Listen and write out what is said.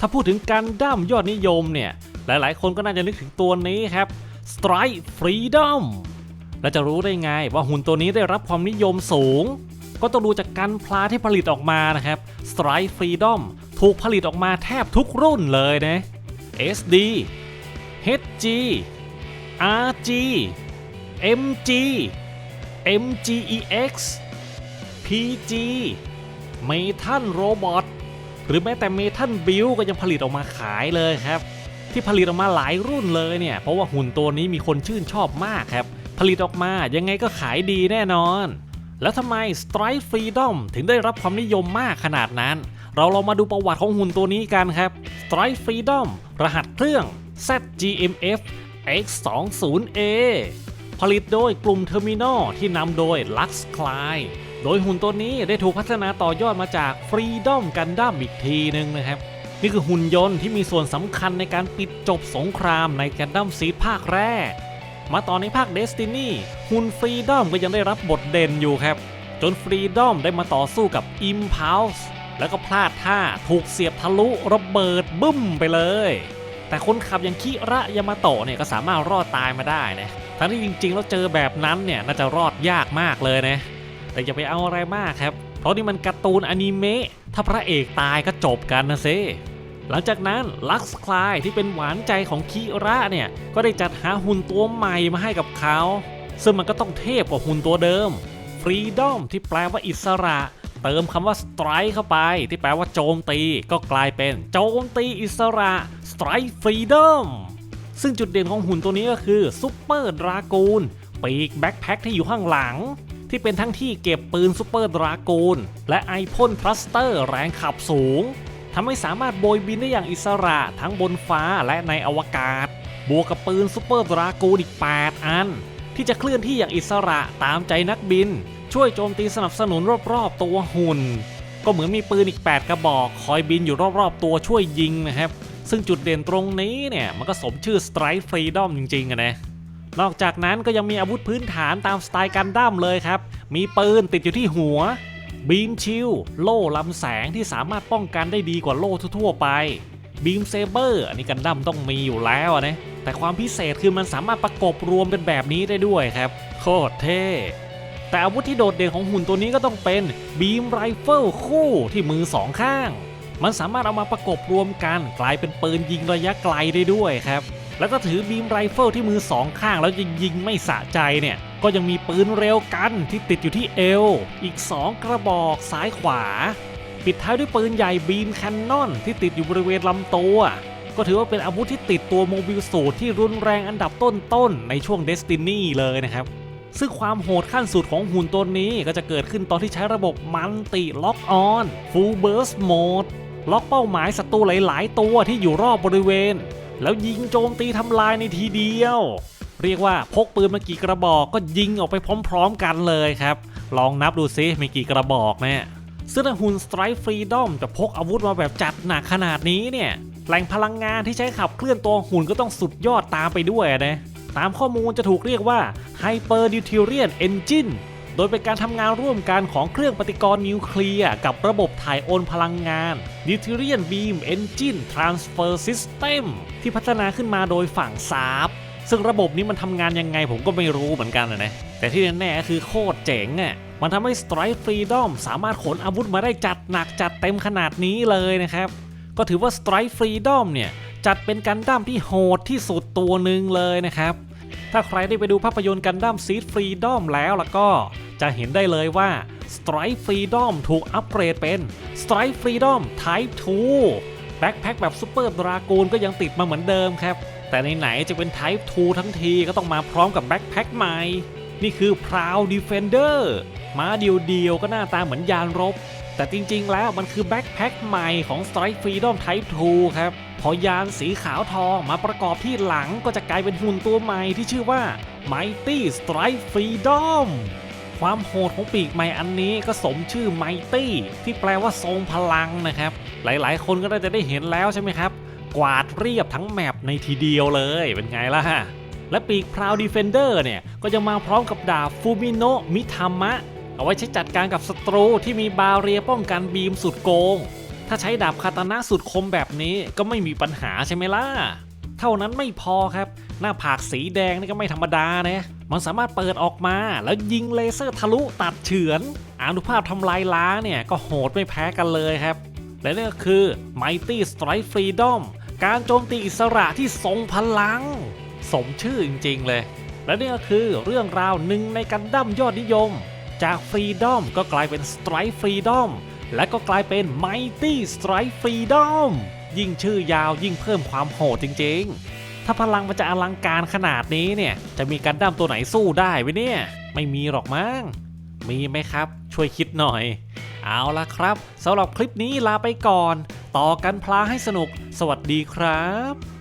ถ้าพูดถึงการดั้มยอดนิยมเนี่ย หลายๆ คนก็น่าจะนึกถึงตัวนี้ครับ Strike Freedom แล้วจะรู้ได้ไงว่าหุ่นตัวนี้ได้รับความนิยมสูง ก็ต้องดูจากการพลาที่ผลิตออกมานะครับ Strike Freedom ถูกผลิตออกมาแทบทุกรุ่นเลยนะ SD HG RG MG MGEX PG เมทัลโรบอท หรือแม้แต่เมทัลบิลก็ยังผลิตออกมาขายเลยครับ ที่ผลิตออกมาหลายรุ่นเลยเนี่ย เพราะว่าหุ่นตัวนี้มีคนชื่นชอบมากครับ ผลิตออกมายังไงก็ขายดีแน่นอน แล้วทำไม Strike Freedom ถึงได้รับความนิยมมากขนาดนั้น เราลองมาดูประวัติของหุ่นตัวนี้กันครับ Strike Freedom รหัสเครื่อง ZGMF X20A ผลิตโดยกลุ่มเทอร์มินอลที่นำโดย Lux c l y โดยหุ่นตัวนี้ได้ถูกพัฒนาต่อยอดมาจาก Freedom Gundam อีกทีหนึ่งนะครับ นี่คือหุ่นยนต์ที่มีส่วนสำคัญในการปิดจบสงครามใน Gundam Seed ภาคแรก มาต่อในภาค Destiny หุ่น Freedom ก็ยังได้รับบทเด่นอยู่ครับ จน Freedom ได้มาต่อสู้กับ Impulse แล้วก็พลาดท่าถูกเสียบทะลุระเบิดบึ้มไปเลย แต่คนขับอย่างคิระยามาโตะเนี่ยก็สามารถรอดตายมาได้นะทั้งที่จริงๆแล้วเจอแบบนั้นเนี่ยน่าจะรอดยากมากเลยนะ แต่อย่าไปเอาอะไรมากครับ เพราะนี่มันการ์ตูนอนิเมะถ้าพระเอกตายก็จบกันนะเซหลังจากนั้นลักซ์คลายที่เป็นหวานใจของคิระเนี่ย ก็ได้จัดหาหุ่นตัวใหม่มาให้กับเขา ซึ่งมันก็ต้องเทพกว่าหุ่นตัวเดิม Freedom ที่แปลว่าอิสระ เติมคำว่า Strike เข้าไป ที่แปลว่าโจมตี ก็กลายเป็นโจมตีอิสระ Strike Freedom ซึ่งจุดเด่นของหุ่นตัวนี้ก็คือซุปเปอร์ดรากูนปีกแบ็คแพ็คที่อยู่ข้างหลัง ที่เป็นทั้งที่เก็บปืนซุปเปอร์ดรากูนและไอพ่นทรัสเตอร์แรงขับสูงทำให้สามารถโบยบินได้อย่างอิสระทั้งบนฟ้าและในอวกาศ บวกกับปืนซุปเปอร์ดรากูนอีก 8 อัน ที่จะเคลื่อนที่อย่างอิสระตามใจนักบิน ช่วยโจมตีสนับสนุนรอบๆ ตัวหุ่น ก็เหมือนมีปืนอีก 8 กระบอก คอยบินอยู่รอบๆ ตัวช่วยยิงนะครับ ซึ่งจุดเด่นตรงนี้เนี่ยมันก็สมชื่อ Strike Freedom จริงๆอะนะ นอกจากนั้นก็ยังมีอาวุธพื้นฐานตามสไตล์กันดั้มเลยครับ มีปืนติดอยู่ที่หัว บีมชิลโล่ลำแสงที่สามารถป้องกันได้ดีกว่าโล่ทั่วๆไป บีมเซเบอร์อันนี้กันดั้มต้องมีอยู่แล้วนะแต่ความพิเศษคือมันสามารถประกบรวมเป็นแบบนี้ได้ด้วยครับ โคตรเท่แต่อาวุธที่โดดเด่นของหุ่นตัวนี้ก็ต้องเป็นบีมไรเฟิลคู่ที่มือสองข้าง มันสามารถเอามาประกบรวมกันกลายเป็นปืนยิงระยะไกลได้ด้วยครับ แล้วก็ถือบีมไรเฟิลที่มือสองข้างแล้วยังยิงไม่สะใจเนี่ยก็ยังมีปืนเร็วกันที่ติดอยู่ที่เอว อีก 2 กระบอกซ้ายขวา ปิดท้ายด้วยปืนใหญ่บีมแคนนอนที่ติดอยู่บริเวณลำตัว ก็ถือว่าเป็นอาวุธที่ติดตัวโมบิลสูตรที่รุนแรงอันดับต้นๆ ในช่วงเดสตินีเลยนะครับซึ่งความโหดขั้นสุดของหุ่นตัวนี้ก็จะเกิดขึ้นตอนที่ใช้ระบบมันติล็อกออนฟูลเบิร์สโหมดล็อกเป้าหมายศัตรูหลาย ๆ ตัวที่อยู่รอบบริเวณ แล้วยิงโจมตีทำลายในทีเดียว เรียกว่าพกปืนมากี่กระบอกก็ยิงออกไปพร้อมๆกันเลยครับ ลองนับดูซิมีกี่กระบอกเนี่ยซึ่งถ้าหุ่น Strike Freedom จะพกอาวุธมาแบบจัดหนักขนาดนี้เนี่ยแหล่งพลังงานที่ใช้ขับเคลื่อนตัวหุ่นก็ต้องสุดยอดตามไปด้วยนะตามข้อมูลจะถูกเรียกว่า Hyper Deuterium Engine โดยเป็นการทำงานร่วมกันของเครื่องปฏิกรณ์นิวเคลียร์กับระบบถ่ายโอนพลังงาน Deuterium Beam Engine Transfer System ที่พัฒนาขึ้นมาโดยฝั่งซาบซึ่งระบบนี้มันทำงานยังไงผมก็ไม่รู้เหมือนกันนะ แต่ที่แน่ๆก็คือโคตรเจ๋งอะมันทำให้ Strike Freedom สามารถขนอาวุธมาได้จัดหนักจัดเต็มขนาดนี้เลยนะครับ ก็ถือว่า Strike Freedom เนี่ยจัดเป็นกันดั้มที่โหดที่สุดตัวหนึ่งเลยนะครับ ถ้าใครได้ไปดูภาพยนตร์กันดั้มซีดฟรีดอมแล้วล่ะก็ จะเห็นได้เลยว่า Strike Freedom ถูกอัปเกรดเป็น Strike Freedom Type 2 แบ็คแพ็คแบบซูเปอร์ดรากูนก็ยังติดมาเหมือนเดิมครับ แต่ไหนๆจะเป็น Type 2 ทั้งทีก็ต้องมาพร้อมกับแบ็คแพ็คใหม่ นี่คือ Proud Defender มาเดียวๆก็หน้าตาเหมือนยานรบ แต่จริงๆ แล้วมันคือแบ็คแพ็คใหม่ของ Strike Freedom Type 2 ครับ พอยานสีขาวทองมาประกอบที่หลังก็จะกลายเป็นหุ่นตัวใหม่ที่ชื่อว่า Mighty Strike Freedom ความโหดของปีกใหม่อันนี้ก็สมชื่อ Mighty ที่แปลว่าทรงพลังนะครับ หลายๆ คนก็น่าจะได้เห็นแล้วใช่ไหมครับ กวาดเรียบทั้งแมปในทีเดียวเลยเป็นไงล่ะและปีก Proud Defender เนี่ยก็จะมาพร้อมกับดาบฟูมิโนมิทามะ เอาไว้ใช้จัดการกับศัตรูที่มีบาเรียป้องกันบีมสุดโกง ถ้าใช้ดาบคาตานะสุดคมแบบนี้ก็ไม่มีปัญหาใช่ไหมล่ะ เท่านั้นไม่พอครับ หน้าผากสีแดงนี่ก็ไม่ธรรมดานะมันสามารถเปิดออกมาแล้วยิงเลเซอร์ทะลุตัดเฉือนอานุภาพทำลายล้างเนี่ยก็โหดไม่แพ้กันเลยครับ และนี่ก็คือ Mighty Strike Freedom การโจมตีอิสระที่ทรงพลัง สมชื่อจริงๆเลย และนี่ก็คือเรื่องราวหนึ่งในกันดั้มยอดนิยม จาก Freedom ก็กลายเป็น Strike Freedom และก็กลายเป็น Mighty Strike Freedom ยิ่งชื่อยาวยิ่งเพิ่มความโหดจริงๆ ถ้าพลังมันจะอลังการขนาดนี้เนี่ย จะมีกันดั้มตัวไหนสู้ได้ไหมเนี่ย ไม่มีหรอกมั้ง มีไหมครับ ช่วยคิดหน่อย เอาละครับสำหรับคลิปนี้ลาไปก่อน ต่อกันพลาให้สนุก สวัสดีครับ